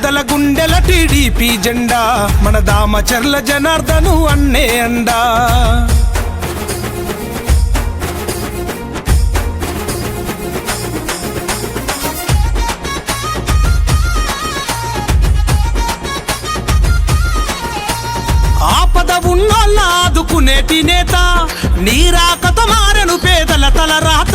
నిరుపేదల గుండెల టీడీపీ జెండా మన దామచర్ల జనార్దను అన్నే అండా. ఆపద ఉన్నోళ్ళ ఆదుకునేటి నేత నీరాకత మారను పేదల తల రాత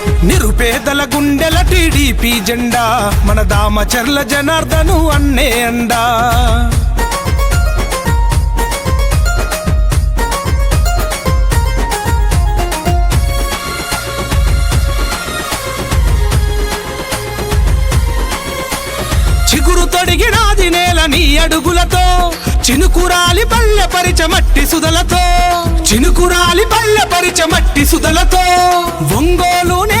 నిరుపేదల గుండెల టీడీపీ జెండా మన దామచర్ల జనార్దను అన్నే అండా. చిగురు తొడిగినాది నేల నీ అడుగులతో చినుకురాలి పల్లె పరిచ మట్టి సుదలతో చినుకురాలి పల్లె పరిచ మట్టి సుదలతో ఒంగోలునే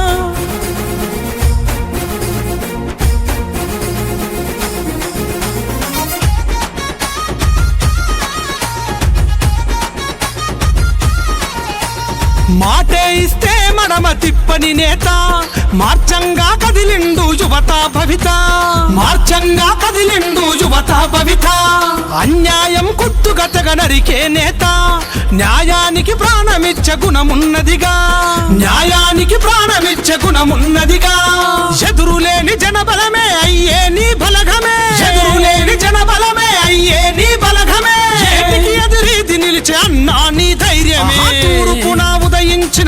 మడమ తిప్పని నేత. మార్చంగా కదిలిండు యువత భవిత. మార్చంగా కదిలిండు యువత భవిత. అన్యాయం కుట్టుగతగ నరికే నేత. న్యాయానికి ప్రాణమిచ్చ గుణమున్నదిగా. న్యాయానికి ప్రాణమిచ్చ గుణమున్నదిగా. ఎదురులేని జనబలమే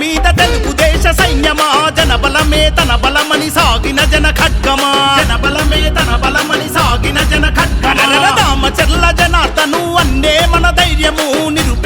మీద తెలుగుదేశ సైన్యమా? జనబలమే తన బలమని సాగిన జన ఖడ్గమా? జనబలమే తన బలమని సాగిన జన ఖడ్గమా? రామచర్ల జనార్దను అన్నే మన ధైర్యము నిరుపేదల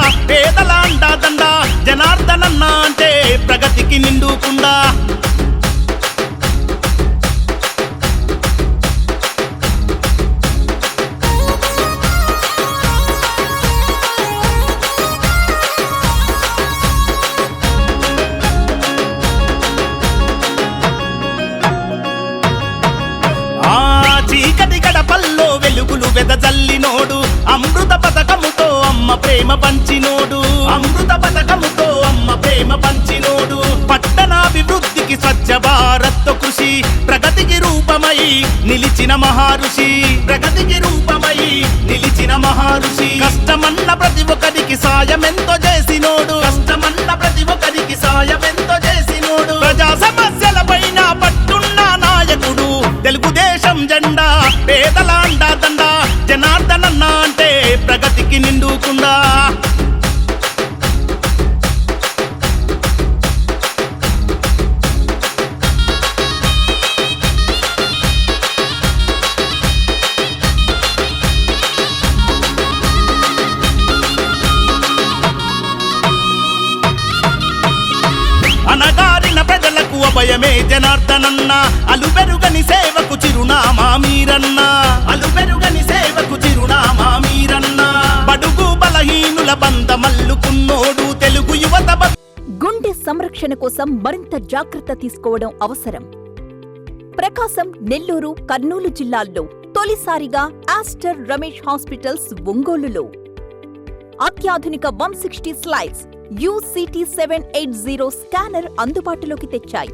ప్రగతికి నిండుకుండా. ఆ గడపల్లో వెలుగులు వెదజల్లినోడు. అమృత పథకముతో అమ్మ ప్రేమ పంచినోడు. అమృత పథకముతో అమ్మ ప్రేమ పంచినోడు. పట్టణాభివృద్ధికి స్వచ్ఛ భారత్ కృషి ప్రగతికి రూపమై నిలిచిన మహారుషి. ప్రగతికి రూపమై నిలిచిన మహారుషి. కష్టమన్న ప్రతి ఒక్కరికి సాయం ఎంతో చేసినోడు. జనార్దనన్న అలుబెరుగని సేవకు చిరునామా మీరన్న. అలుబెరుగని సేవకు చిరునామా మీరన్న. బడుగు బలహీనుల బంధమల్లుకున్నోడు తెలుగు యువత గుండె సంరక్షణ కోసం మరింత జాగ్రత్త తీసుకోవడం అవసరం. ప్రకాశం నెల్లూరు కర్నూలు జిల్లాల్లో తొలిసారిగా ఆస్టర్ రమేష్ హాస్పిటల్స్ ఒంగోలులో. అత్యాధునిక one sixty slides U C T seven eight zero scanner అందుబాటులోకి తెచ్చాయి.